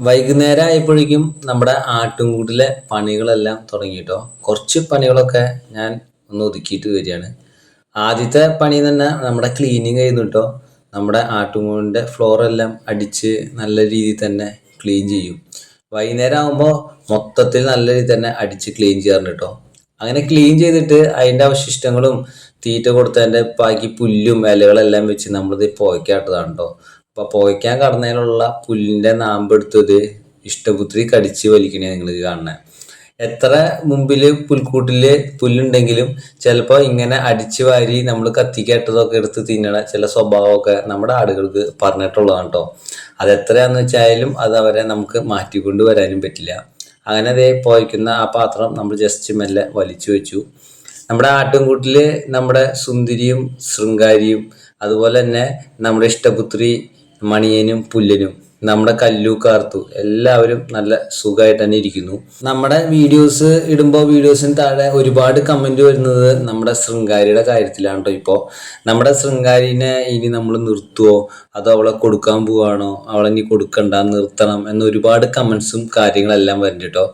വൈകുന്നേരം ആയപ്പോഴേക്കും നമ്മുടെ ആട്ടുംകൂട്ടിലെ പണികളെല്ലാം തുടങ്ങിയിട്ടോ കുറച്ച് പണികളൊക്കെ ഞാൻ ഒന്ന് ഒതുക്കിയിട്ട് വരികയാണ്. ആദ്യത്തെ പണി തന്നെ നമ്മുടെ ക്ലീനിങ് ചെയ്യുന്നു കേട്ടോ നമ്മുടെ ആട്ടുംകൂടിന്റെ ഫ്ലോറെല്ലാം അടിച്ച് നല്ല രീതിയിൽ തന്നെ ക്ലീൻ ചെയ്യും. വൈകുന്നേരം ആകുമ്പോൾ മൊത്തത്തിൽ നല്ല രീതിയിൽ തന്നെ അടിച്ച് ക്ലീൻ ചെയ്യാറുണ്ട് കേട്ടോ അങ്ങനെ ക്ലീൻ ചെയ്തിട്ട് അതിന്റെ അവശിഷ്ടങ്ങളും തീറ്റ കൊടുത്തതിന്റെ ബാക്കി പുല്ലും ഇലകളെല്ലാം വെച്ച് നമ്മളിത് പോയ്ക്കാട്ടതാണ് കേട്ടോ അപ്പോൾ പോയിക്കാൻ കടന്നതിലുള്ള പുല്ലിന്റെ നാമ്പെടുത്തത് ഇഷ്ടപുത്രി കടിച്ച് വലിക്കണേ നിങ്ങൾ കാണുന്നത് എത്ര മുമ്പിൽ പുൽക്കൂട്ടിൽ പുല്ലുണ്ടെങ്കിലും ചിലപ്പോൾ ഇങ്ങനെ അടിച്ചു വാരി നമ്മൾ കത്തിക്കേട്ടതൊക്കെ എടുത്ത് തിന്നണ ചില സ്വഭാവമൊക്കെ നമ്മുടെ ആടുകൾക്ക് പറഞ്ഞിട്ടുള്ളതാണ് കേട്ടോ അത് എത്രയാന്ന് വെച്ചായാലും അത് അവരെ നമുക്ക് മാറ്റിക്കൊണ്ട് വരാനും പറ്റില്ല. അങ്ങനെ അതേ പോയിക്കുന്ന ആ പാത്രം നമ്മൾ ജസ്റ്റ് മെല്ലെ വലിച്ചു വെച്ചു. നമ്മുടെ ആട്ടിൻകൂട്ടിൽ നമ്മുടെ സുന്ദരിയും ശൃംഗാരിയും അതുപോലെ തന്നെ നമ്മുടെ ഇഷ്ടപുത്രി മണിയനും പുല്ലനും. നമ്മുടെ കല്ലു കാർത്തു എല്ലാവരും നല്ല സുഖമായിട്ട് തന്നെ ഇരിക്കുന്നു. നമ്മുടെ വീഡിയോസ് ഇടുമ്പോൾ വീഡിയോസിന് താഴെ ഒരുപാട് കമന്റ് വരുന്നത് നമ്മുടെ ശൃംഗാരിയുടെ കാര്യത്തിലാണ് കേട്ടോ ഇപ്പോൾ നമ്മുടെ ശൃംഗാരിനെ ഇനി നമ്മൾ നിർത്തുവോ? അതോ അവളെ കൊടുക്കാൻ പോവാണോ? അവളെ ഇനി കൊടുക്കണ്ട നിർത്തണം എന്ന ഒരുപാട് കമൻസും കാര്യങ്ങളെല്ലാം വരുന്നുണ്ട് കേട്ടോ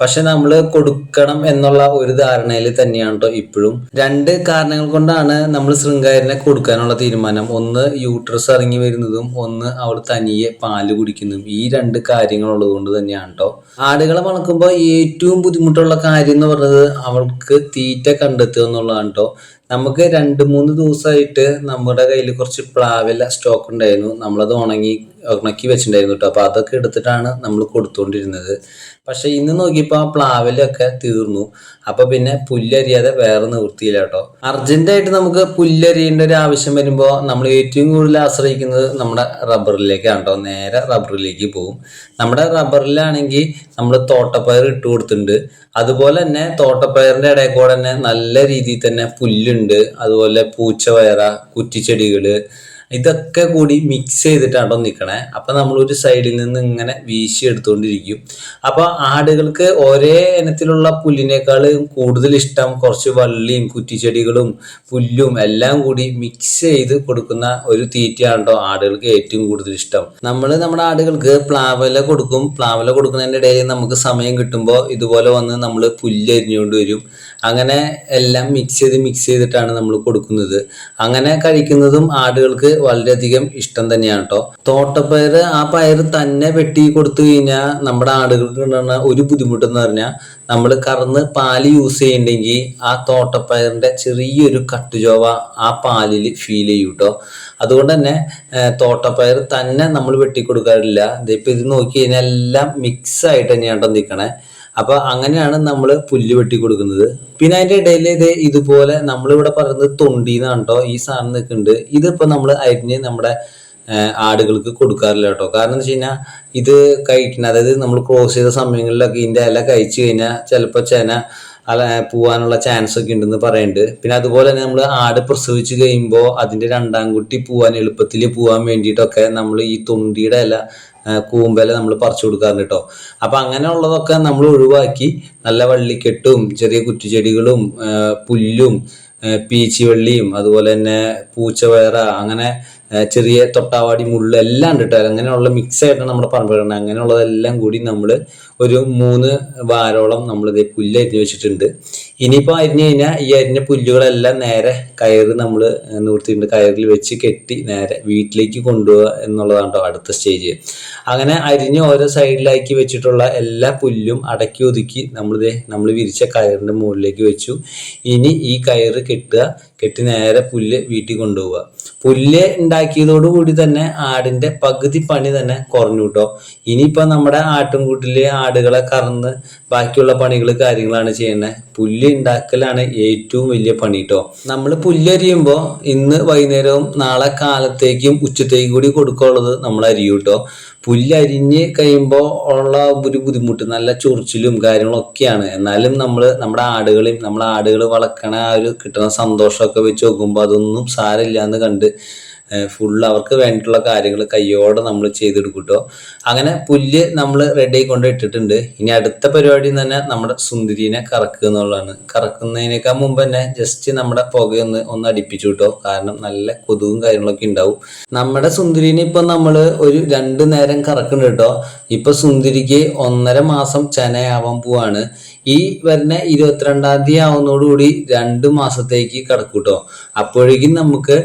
പക്ഷെ നമ്മൾ കൊടുക്കണം എന്നുള്ള ഒരു ധാരണയിൽ തന്നെയാണ് കേട്ടോ ഇപ്പോഴും. രണ്ട് കാരണങ്ങൾ കൊണ്ടാണ് നമ്മൾ ശൃംഗാരിനെ കൊടുക്കാനുള്ള തീരുമാനം. ഒന്ന് യൂട്രസ് ഇറങ്ങി വരുന്നതും ഒന്ന് അവൾ തനിയെ പാൽ കുടിക്കുന്നതും ഈ രണ്ട് കാര്യങ്ങൾ ഉള്ളത് കൊണ്ട് തന്നെയാണ് കേട്ടോ ആടുകളെ വളർക്കുമ്പോൾ ഏറ്റവും ബുദ്ധിമുട്ടുള്ള കാര്യം എന്ന് പറഞ്ഞത് അവൾക്ക് തീറ്റ കണ്ടെത്തുക എന്നുള്ളതാണ് കേട്ടോ നമുക്ക് രണ്ട് മൂന്ന് ദിവസമായിട്ട് നമ്മുടെ കയ്യിൽ കുറച്ച് പ്ലാവില സ്റ്റോക്ക് ഉണ്ടായിരുന്നു. നമ്മളത് ഉണങ്ങി ഉണക്കി വെച്ചിട്ടുണ്ടായിരുന്നു കേട്ടോ. അപ്പോൾ അതൊക്കെ എടുത്തിട്ടാണ് നമ്മൾ കൊടുത്തുകൊണ്ടിരുന്നത് പക്ഷെ ഇന്ന് നോക്കിയപ്പോൾ ആ പ്ലാവിലൊക്കെ തീർന്നു. അപ്പൊ പിന്നെ പുല്ലരിയാതെ വേറെ നിവൃത്തിയില്ല കേട്ടോ. അർജന്റായിട്ട് നമുക്ക് പുല്ലരിയേണ്ട ഒരു ആവശ്യം വരുമ്പോൾ നമ്മൾ ഏറ്റവും കൂടുതൽ ആശ്രയിക്കുന്നത് നമ്മുടെ റബ്ബറിലേക്കാണ് കേട്ടോ. നേരെ റബ്ബറിലേക്ക് പോകും. നമ്മുടെ റബ്ബറിലാണെങ്കിൽ നമ്മൾ തോട്ടപ്പയർ ഇട്ട് കൊടുത്തിട്ടുണ്ട്. അതുപോലെ തന്നെ തോട്ടപ്പയറിന്റെ ഇടയിൽ കൂടെ തന്നെ നല്ല രീതിയിൽ തന്നെ പുല്ലുണ്ട് അതുപോലെ പൂച്ചവയറ കുറ്റിച്ചെടികൾ ഇതൊക്കെ കൂടി മിക്സ് ചെയ്തിട്ടാണോ നിൽക്കണേ അപ്പൊ നമ്മൾ ഒരു സൈഡിൽ നിന്ന് ഇങ്ങനെ വീശി എടുത്തുകൊണ്ടിരിക്കും അപ്പോൾ ആടുകൾക്ക് ഒരേ ഇനത്തിലുള്ള പുല്ലിനേക്കാൾ കൂടുതൽ ഇഷ്ടം കുറച്ച് വള്ളിയും കുറ്റിച്ചെടികളും പുല്ലും എല്ലാം കൂടി മിക്സ് ചെയ്ത് കൊടുക്കുന്ന ഒരു തീറ്റയാണോ ആടുകൾക്ക് ഏറ്റവും കൂടുതൽ ഇഷ്ടം. നമ്മൾ നമ്മുടെ ആടുകൾക്ക് പ്ലാവല കൊടുക്കും. പ്ലാവല കൊടുക്കുന്നതിന്റെ ഇടയിൽ നമുക്ക് സമയം കിട്ടുമ്പോൾ ഇതുപോലെ വന്ന് നമ്മൾ പുല്ല് എരിഞ്ഞുകൊണ്ട് വരും. അങ്ങനെ എല്ലാം മിക്സ് ചെയ്ത് മിക്സ് ചെയ്തിട്ടാണ് നമ്മൾ കൊടുക്കുന്നത്. അങ്ങനെ കഴിക്കുന്നതും ആടുകൾക്ക് വളരെയധികം ഇഷ്ടം തന്നെയാണ് കേട്ടോ തോട്ടപ്പയർ ആ പയർ തന്നെ വെട്ടി കൊടുത്തു കഴിഞ്ഞാൽ നമ്മുടെ ആടുകൾക്ക് ഉണ്ടാകുന്ന ഒരു ബുദ്ധിമുട്ടെന്ന് പറഞ്ഞാൽ നമ്മൾ കറന്ന് പാൽ യൂസ് ചെയ്യണ്ടെങ്കിൽ ആ തോട്ടപ്പയറിന്റെ ചെറിയൊരു കട്ടുചോവ ആ പാലിൽ ഫീൽ ചെയ്യും കേട്ടോ അതുകൊണ്ട് തന്നെ തോട്ടപ്പയർ തന്നെ നമ്മൾ വെട്ടി വെട്ടിക്കൊടുക്കാറില്ല ഇതിപ്പോൾ ഇത് നോക്കി കഴിഞ്ഞാൽ എല്ലാം മിക്സ് ആയിട്ട് തന്നെയാണ് നിൽക്കണേ അപ്പൊ അങ്ങനെയാണ് നമ്മൾ പുല്ല് വെട്ടി കൊടുക്കുന്നത്. പിന്നെ അതിന്റെ ഇടയിൽ ഇത് ഇതുപോലെ നമ്മളിവിടെ പറയുന്നത് തൊണ്ടിന്നാണ് കേട്ടോ ഈ സാധനം നിൽക്കുന്നുണ്ട് ഇതിപ്പോ നമ്മൾ അരിഞ്ഞ് നമ്മുടെ ആടുകൾക്ക് കൊടുക്കാറില്ല കേട്ടോ കാരണം എന്ന് വെച്ച് കഴിഞ്ഞാൽ ഇത് കഴിക്കുന്ന അതായത് നമ്മൾ ക്രോസ് ചെയ്ത സമയങ്ങളിലൊക്കെ ഇതിന്റെ ഇല കഴിച്ചു കഴിഞ്ഞാൽ ചിലപ്പോൾ ചെന പോവാനുള്ള ചാൻസ് ഒക്കെ ഉണ്ടെന്ന് പറയുന്നുണ്ട് പിന്നെ അതുപോലെ തന്നെ നമ്മൾ ആട് പ്രസവിച്ച് കഴിയുമ്പോൾ അതിന്റെ രണ്ടാം കുട്ടി പോവാൻ എളുപ്പത്തിൽ പോവാൻ വേണ്ടിയിട്ടൊക്കെ നമ്മൾ ഈ തൊണ്ടിയുടെ ഇല കൂമ്പല നമ്മൾ പറിച്ചു കൊടുക്കാറുണ്ട് കേട്ടോ അപ്പം അങ്ങനെയുള്ളതൊക്കെ നമ്മൾ ഒഴിവാക്കി നല്ല വള്ളിക്കെട്ടും ചെറിയ കുറ്റിച്ചെടികളും പുല്ലും പീച്ചി പീച്ചിവള്ളിയും അതുപോലെ തന്നെ പൂച്ചവയറ അങ്ങനെ ചെറിയ തൊട്ടാവാടി മുള്ള് എല്ലാം ഉണ്ട് കേട്ടോ അങ്ങനെയുള്ള മിക്സ് ആയിട്ടാണ് നമ്മുടെ പറമ്പ് അങ്ങനെയുള്ളതെല്ലാം കൂടി നമ്മൾ ഒരു മൂന്ന് വാരോളം നമ്മൾ ഇത് പുല്ല് അരിഞ്ഞ് വെച്ചിട്ടുണ്ട്. ഇനിയിപ്പോൾ അരിഞ്ഞു കഴിഞ്ഞാൽ ഈ അരിഞ്ഞ പുല്ലുകളെല്ലാം നേരെ കയറ് നമ്മൾ നിവർത്തിയിട്ടുണ്ട് കയറിൽ വെച്ച് കെട്ടി നേരെ വീട്ടിലേക്ക് കൊണ്ടുപോകുക എന്നുള്ളതാണ് കേട്ടോ അടുത്ത സ്റ്റേജ്. അങ്ങനെ അരിഞ്ഞ് ഓരോ സൈഡിലാക്കി വെച്ചിട്ടുള്ള എല്ലാ പുല്ലും അടക്കി ഒതുക്കി നമ്മളിത് നമ്മൾ വിരിച്ച കയറിന്റെ മുകളിലേക്ക് വെച്ചു. ഇനി ഈ കയറ് കെട്ടുക കെട്ടി നേരെ പുല്ല് വീട്ടിൽ കൊണ്ടുപോവുക. പുല്ല് ഉണ്ടാക്കിയതോടുകൂടി തന്നെ ആടിന്റെ പകുതി പണി തന്നെ കുറഞ്ഞു കേട്ടോ. ഇനിയിപ്പോൾ നമ്മുടെ ആട്ടിൻകൂട്ടിൽ ആടുകളെ കറന്ന് ബാക്കിയുള്ള പണികൾ കാര്യങ്ങളാണ് ചെയ്യുന്നത് പുല്ല് ഉണ്ടാക്കലാണ് ഏറ്റവും വലിയ പണി കേട്ടോ നമ്മൾ പുല്ലരിയുമ്പോൾ ഇന്ന് വൈകുന്നേരവും നാളെ കാലത്തേക്കും ഉച്ചത്തേക്കും കൂടി കൊടുക്കാനുള്ളത് നമ്മൾ അരിയും കേട്ടോ പുല്ലരിഞ്ഞ് കഴിയുമ്പോൾ ഉള്ള ഒരു ബുദ്ധിമുട്ട് നല്ല ചൊറിച്ചിലും കാര്യങ്ങളൊക്കെയാണ്. എന്നാലും നമ്മൾ നമ്മുടെ ആടുകളെയും നമ്മുടെ ആടുകൾ വളർക്കണ ആ ഒരു കിട്ടുന്ന സന്തോഷമൊക്കെ വെച്ച് നോക്കുമ്പോൾ അതൊന്നും സാരമില്ല എന്ന് കണ്ട് ഫുൾ അവർക്ക് വേണ്ടിയിട്ടുള്ള കാര്യങ്ങൾ കയ്യോടെ നമ്മൾ ചെയ്തെടുക്കും കേട്ടോ അങ്ങനെ പുല്ല് നമ്മൾ റെഡി കൊണ്ട് ഇട്ടിട്ടുണ്ട്. ഇനി അടുത്ത പരിപാടി തന്നെ നമ്മുടെ സുന്ദരിനെ കറക്കുക എന്നുള്ളതാണ്. കറക്കുന്നതിനേക്കാൾ മുമ്പ് തന്നെ ജസ്റ്റ് നമ്മുടെ പുകയൊന്ന് ഒന്ന് അടിപ്പിച്ചു കാരണം നല്ല കൊതുകും കാര്യങ്ങളൊക്കെ ഉണ്ടാവും. നമ്മുടെ സുന്ദരിനെ ഇപ്പൊ നമ്മൾ ഒരു രണ്ടു നേരം കറക്കുന്നുണ്ട് കേട്ടോ. ഇപ്പൊ സുന്ദരിക്ക് ഒന്നര മാസം ചനയാവാൻ പോവാണ്. ഈ വരുന്ന ഇരുപത്തിരണ്ടാം തീയതി ആവുന്നതോടുകൂടി രണ്ട് മാസത്തേക്ക് കിടക്കും കേട്ടോ അപ്പോഴേക്കും നമുക്ക്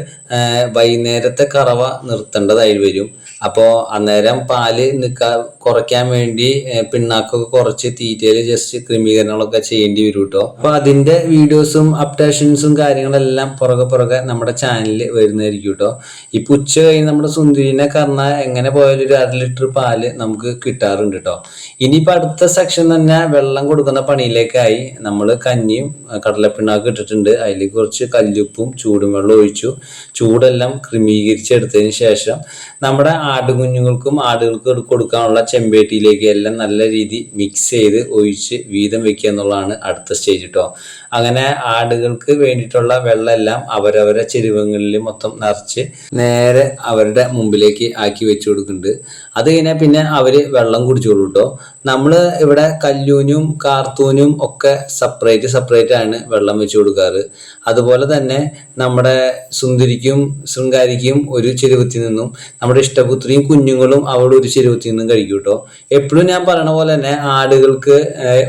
വൈകുന്നേരത്തെ കറവ നിർത്തേണ്ടതായി വരും. അപ്പോൾ അന്നേരം പാൽ നിൽക്കാ കുറയ്ക്കാൻ വേണ്ടി പിണ്ണാക്കൊക്കെ കുറച്ച് തീറ്റയിൽ ജസ്റ്റ് ക്രമീകരണങ്ങളൊക്കെ ചെയ്യേണ്ടി വരും കേട്ടോ അപ്പൊ അതിന്റെ വീഡിയോസും അപ്ഡേഷൻസും കാര്യങ്ങളെല്ലാം പുറകെ പുറകെ നമ്മുടെ ചാനലിൽ വരുന്നതായിരിക്കും കേട്ടോ ഇപ്പൊ ഉച്ച കഴിഞ്ഞ് നമ്മുടെ സുന്ദരിനെ കറന്ന എങ്ങനെ പോയാലും ഒരു അര ലിറ്റർ പാൽ നമുക്ക് കിട്ടാറുണ്ട് കേട്ടോ ഇനിയിപ്പോ അടുത്ത സെക്ഷൻ തന്നെ വെള്ളം കൊടുക്കുന്ന പണിയിലേക്കായി നമ്മൾ കഞ്ഞിയും കടലപ്പിണ്ണാക്കും ഇട്ടിട്ടുണ്ട്. അതിൽ കുറച്ച് കല്ലുപ്പും ചൂടും വെള്ളം ഒഴിച്ചു. ചൂടെല്ലാം ക്രമീകരിച്ചെടുത്തതിന് ശേഷം നമ്മുടെ ആടുകുഞ്ഞുങ്ങൾക്കും ആടുകൾക്ക് കൊടുക്കാനുള്ള ചെമ്പേട്ടിയിലേക്ക് എല്ലാം നല്ല രീതി മിക്സ് ചെയ്ത് ഒഴിച്ച് വീതം വെക്കുക എന്നുള്ളതാണ് അടുത്ത സ്റ്റേജ് കേട്ടോ അങ്ങനെ ആടുകൾക്ക് വേണ്ടിയിട്ടുള്ള വെള്ളമെല്ലാം അവരവരെ ചെരുവങ്ങളിൽ മൊത്തം നിറച്ച് നേരെ അവരുടെ മുമ്പിലേക്ക് ആക്കി വെച്ചു കൊടുക്കുന്നുണ്ട്. അത് കഴിഞ്ഞാൽ പിന്നെ അവർ വെള്ളം കുടിച്ചോളൂ കേട്ടോ നമ്മൾ ഇവിടെ കല്ലൂനും കാർത്തൂനും ഒക്കെ സെപ്പറേറ്റ് സെപ്പറേറ്റ് ആണ് വെള്ളം വെച്ചു കൊടുക്കാറ്. അതുപോലെ തന്നെ നമ്മുടെ സുന്ദരിക്കും ശൃംഗാരിക്കും ഒരു ചെരുവത്തിൽ നിന്നും നമ്മുടെ ഇഷ്ടപുത്രിയും കുഞ്ഞുങ്ങളും അവിടെ ഒരു ചെരുവത്തിൽ നിന്നും കഴിക്കും കേട്ടോ എപ്പോഴും ഞാൻ പറയണ പോലെ തന്നെ ആടുകൾക്ക്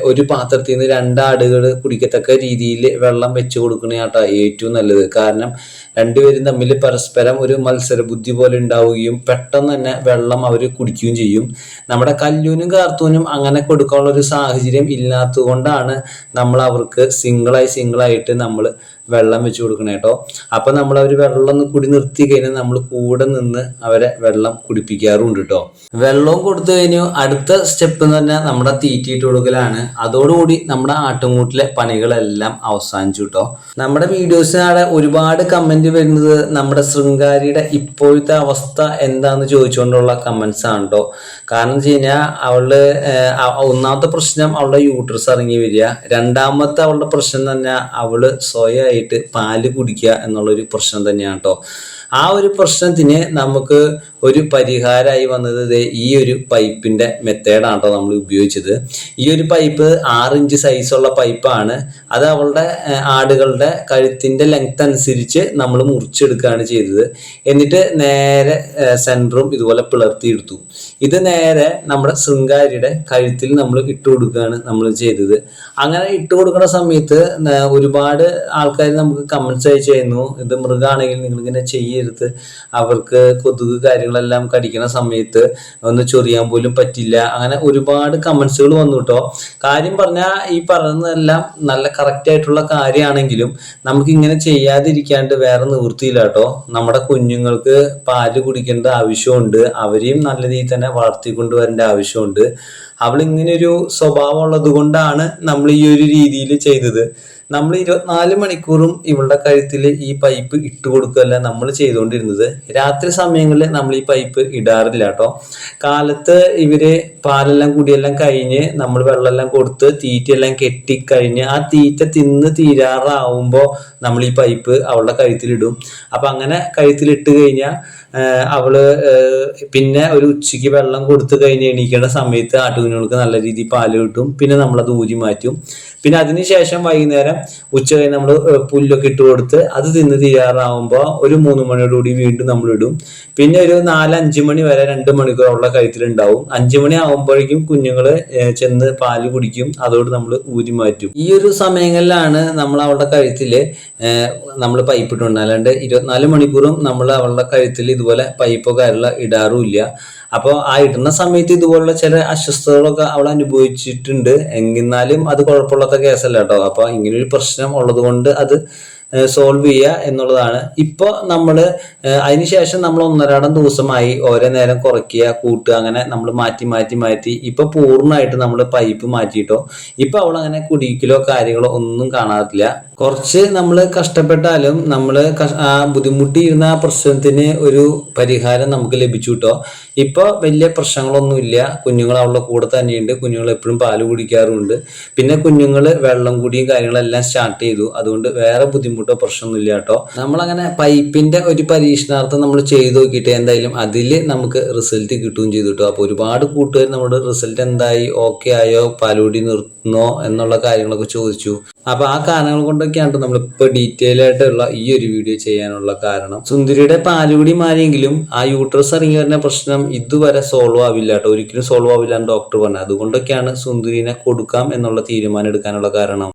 ഒരു പാത്രത്തിൽ നിന്ന് രണ്ട് ആടുകൾ കുടിക്കത്തക്ക രീതിയിൽ വെള്ളം വെച്ച് കൊടുക്കണ കേട്ടോ ഏറ്റവും നല്ലത്. കാരണം രണ്ടുപേരും തമ്മിൽ പരസ്പരം ഒരു മത്സര ബുദ്ധി പോലെ ഉണ്ടാവുകയും പെട്ടെന്ന് തന്നെ വെള്ളം അവർ കുടിക്കുകയും ചെയ്യും. നമ്മുടെ കല്ലൂനും കാർത്തൂനും അങ്ങനെ കൊടുക്കാനുള്ള ഒരു സാഹചര്യം ഇല്ലാത്തതുകൊണ്ടാണ് നമ്മൾ അവർക്ക് സിംഗിളായി സിംഗിളായിട്ട് നമ്മൾ വെള്ളം വെച്ച് കൊടുക്കണം കേട്ടോ അപ്പൊ നമ്മൾ അവർ വെള്ളം ഒന്ന് കുടി നിർത്തി കഴിഞ്ഞാൽ നമ്മൾ കൂടെ നിന്ന് അവരെ വെള്ളം കുടിപ്പിക്കാറുണ്ട് കേട്ടോ വെള്ളവും കൊടുത്തു കഴിഞ്ഞു. അടുത്ത സ്റ്റെപ്പ് എന്ന് പറഞ്ഞാൽ നമ്മുടെ തീറ്റിയിട്ട് കൊടുക്കലാണ്. അതോടുകൂടി നമ്മുടെ ആട്ടുംകൂട്ടിലെ പണികളെല്ലാം അവസാനിച്ചു കേട്ടോ നമ്മുടെ വീഡിയോസിനാടെ ഒരുപാട് കമന്റ് വരുന്നത് നമ്മുടെ ശൃംഗാരിയുടെ ഇപ്പോഴത്തെ അവസ്ഥ എന്താന്ന് ചോദിച്ചുകൊണ്ടുള്ള കമന്റ്സ് ആണ് കേട്ടോ കാരണം വെച്ച് കഴിഞ്ഞാൽ അവളുടെ ഒന്നാമത്തെ പ്രശ്നം അവളുടെ യൂട്രസ് ഇറങ്ങി വരിക. രണ്ടാമത്തെ അവളുടെ പ്രശ്നം തന്നെ അവൾ സ്വയമായിട്ട് പാൽ കുടിക്കുക എന്നുള്ളൊരു പ്രശ്നം തന്നെയാണ് കേട്ടോ ആ ഒരു പ്രശ്നത്തിന് നമുക്ക് ഒരു പരിഹാരമായി വന്നത് ഈ ഒരു പൈപ്പിന്റെ മെത്തേഡാണ് കേട്ടോ നമ്മൾ ഉപയോഗിച്ചത്. ഈ ഒരു പൈപ്പ് ആറ് ഇഞ്ച് സൈസുള്ള പൈപ്പാണ് അത് അവളുടെ ആടുകളുടെ കഴുത്തിന്റെ ലെങ്ത് അനുസരിച്ച് നമ്മൾ മുറിച്ചെടുക്കുകയാണ് ചെയ്തത്. എന്നിട്ട് നേരെ സെന്ററും ഇതുപോലെ പിളർത്തിയെടുത്തു. ഇത് നേരെ നമ്മുടെ ശൃംഗാരിയുടെ കഴുത്തിൽ നമ്മൾ ഇട്ട് കൊടുക്കുകയാണ് നമ്മൾ ചെയ്തത്. അങ്ങനെ ഇട്ട് കൊടുക്കുന്ന സമയത്ത് ഒരുപാട് ആൾക്കാർ നമുക്ക് കമന്റ്സ് അയച്ചായിരുന്നു ഇത് മൃഗാണെങ്കിൽ നിങ്ങൾ ഇങ്ങനെ ചെയ്യരുത്. അവർക്ക് കൊതുക് കാര്യങ്ങളെല്ലാം കടിക്കുന്ന സമയത്ത് ഒന്ന് ചൊറിയാൻ പോലും പറ്റില്ല. അങ്ങനെ ഒരുപാട് കമന്റ്സുകൾ വന്നു കേട്ടോ കാര്യം പറഞ്ഞാൽ ഈ പറയുന്നതെല്ലാം നല്ല കറക്റ്റ് ആയിട്ടുള്ള കാര്യമാണെങ്കിലും നമുക്ക് ഇങ്ങനെ ചെയ്യാതിരിക്കാണ്ട് വേറെ നിവൃത്തിയില്ല കേട്ടോ നമ്മുടെ കുഞ്ഞുങ്ങൾക്ക് പാൽ കുടിക്കേണ്ട ആവശ്യമുണ്ട്. അവരെയും നല്ല രീതിയിൽ തന്നെ വളർത്തിക്കൊണ്ട് വരേണ്ട ആവശ്യമുണ്ട്. അവൾ ഇങ്ങനെ ഒരു സ്വഭാവം ഉള്ളത് കൊണ്ടാണ് നമ്മൾ ഈ ഒരു രീതിയിൽ ചെയ്തത്. നമ്മൾ ഇരുപത്തിനാല് മണിക്കൂറും ഇവളുടെ കഴുത്തിൽ ഈ പൈപ്പ് ഇട്ട് കൊടുക്കുകയല്ല നമ്മൾ ചെയ്തുകൊണ്ടിരുന്നത് രാത്രി സമയങ്ങളിൽ നമ്മൾ ഈ പൈപ്പ് ഇടാറില്ല കേട്ടോ കാലത്ത് ഇവർ പാലെല്ലാം കുടിയെല്ലാം കഴിഞ്ഞ് നമ്മൾ വെള്ളമെല്ലാം കൊടുത്ത് തീറ്റയെല്ലാം കെട്ടിക്കഴിഞ്ഞ് ആ തീറ്റ തിന്ന് തീരാറാവുമ്പോൾ നമ്മൾ ഈ പൈപ്പ് അവളുടെ കഴുത്തിലിടും. അപ്പൊ അങ്ങനെ കഴുത്തിലിട്ട് കഴിഞ്ഞാൽ അവൾ പിന്നെ ഒരു ഉച്ചയ്ക്ക് വെള്ളം കൊടുത്തു കഴിഞ്ഞ് എണീക്കേണ്ട സമയത്ത് ആട്ടുകുഞ്ഞുങ്ങൾക്ക് നല്ല രീതിയിൽ പാൽ കിട്ടും. പിന്നെ നമ്മളത് ഊരി മാറ്റും. പിന്നെ അതിനുശേഷം വൈകുന്നേരം ഉച്ച കഴിഞ്ഞ് നമ്മൾ പുല്ലൊക്കെ ഇട്ട് കൊടുത്ത് അത് തിന്ന് തീരാറാവുമ്പോൾ ഒരു മൂന്ന് മണിയോടുകൂടി വീണ്ടും നമ്മൾ ഇടും. പിന്നെ ഒരു നാല് അഞ്ച് മണി വരെ രണ്ട് മണിക്കൂറുള്ള കഴുത്തിലുണ്ടാവും. അഞ്ച് മണി ആകുമ്പോഴേക്കും കുഞ്ഞുങ്ങൾ ചെന്ന് പാൽ കുടിക്കും. അതോട് നമ്മൾ ഊരി മാറ്റും. ഈ ഒരു സമയങ്ങളിലാണ് നമ്മൾ അവളുടെ കഴുത്തിൽ നമ്മൾ പൈപ്പ് ഇട്ടുണ്ട് അല്ലാണ്ട് ഇരുപത്തിനാല് മണിക്കൂറും നമ്മൾ അവളുടെ കഴുത്തിൽ ഇതുപോലെ പൈപ്പോ കാര്യമുള്ള ഇടാറുമില്ല. അപ്പോൾ ആ ഇടുന്ന സമയത്ത് ഇതുപോലുള്ള ചില അസ്വസ്ഥതകളൊക്കെ അവൾ അനുഭവിച്ചിട്ടുണ്ട്. എന്നിരുന്നാലും അത് കുഴപ്പമുള്ളത്ത കേസല്ല കേട്ടോ. അപ്പൊ ഒരു പ്രശ്നം ഉള്ളത് കൊണ്ട് അത് സോൾവ് ചെയ്യുക എന്നുള്ളതാണ്. ഇപ്പോൾ നമ്മൾ അതിനുശേഷം നമ്മൾ ഒന്നരാടം ദിവസമായി ഓരോ നേരം കുറയ്ക്കുക കൂട്ടുക അങ്ങനെ നമ്മൾ മാറ്റി മാറ്റി മാറ്റി. ഇപ്പോൾ പൂർണമായിട്ട് നമ്മൾ പൈപ്പ് മാറ്റിയിട്ടോ. ഇപ്പോൾ അവൾ അങ്ങനെ കുടിക്കലോ കാര്യങ്ങളോ ഒന്നും കാണാറില്ല. കുറച്ച് നമ്മൾ കഷ്ടപ്പെട്ടാലും നമ്മൾ ബുദ്ധിമുട്ടിയിരുന്ന ആ പ്രശ്നത്തിന് ഒരു പരിഹാരം നമുക്ക് ലഭിച്ചു കേട്ടോ ഇപ്പോൾ വലിയ പ്രശ്നങ്ങളൊന്നുമില്ല കുഞ്ഞുങ്ങൾ അവളുടെ കൂടെ തന്നെയുണ്ട്. കുഞ്ഞുങ്ങൾ എപ്പോഴും പാൽ കുടിക്കാറുമുണ്ട് പിന്നെ കുഞ്ഞുങ്ങൾ വെള്ളം കുടിയും കാര്യങ്ങളെല്ലാം സ്റ്റാർട്ട് ചെയ്തു. അതുകൊണ്ട് വേറെ ബുദ്ധിമുട്ടോ പ്രശ്നമൊന്നുമില്ല കേട്ടോ നമ്മളങ്ങനെ പൈപ്പിന്റെ ഒരു പരീക്ഷണാർത്ഥം നമ്മൾ ചെയ്തു നോക്കിയിട്ട് എന്തായാലും അതിൽ നമുക്ക് റിസൾട്ട് കിട്ടുകയും ചെയ്തു കേട്ടോ. അപ്പോൾ ഒരുപാട് കൂട്ടുകാർ നമ്മുടെ റിസൾട്ട് എന്തായി ഓക്കെ ആയോ പാലൂടി നിർത്തുന്നോ എന്നുള്ള കാര്യങ്ങളൊക്കെ ചോദിച്ചു. അപ്പൊ ആ കാരണങ്ങൾ കൊണ്ടൊക്കെയാണ് നമ്മളിപ്പോ ഡീറ്റെയിൽ ആയിട്ടുള്ള ഈ ഒരു വീഡിയോ ചെയ്യാനുള്ള കാരണം. സുന്ദരിയുടെ പാലുകൂടി മാറിയെങ്കിലും ആ യൂട്രസ് ഇറങ്ങി വരുന്ന പ്രശ്നം ഇതുവരെ സോൾവ് ആവില്ല കേട്ടോ. ഒരിക്കലും സോൾവ് ആവില്ല ഡോക്ടർ പറഞ്ഞു. അതുകൊണ്ടൊക്കെയാണ് സുന്ദരിനെ കൊടുക്കാം എന്നുള്ള തീരുമാനം എടുക്കാനുള്ള കാരണം.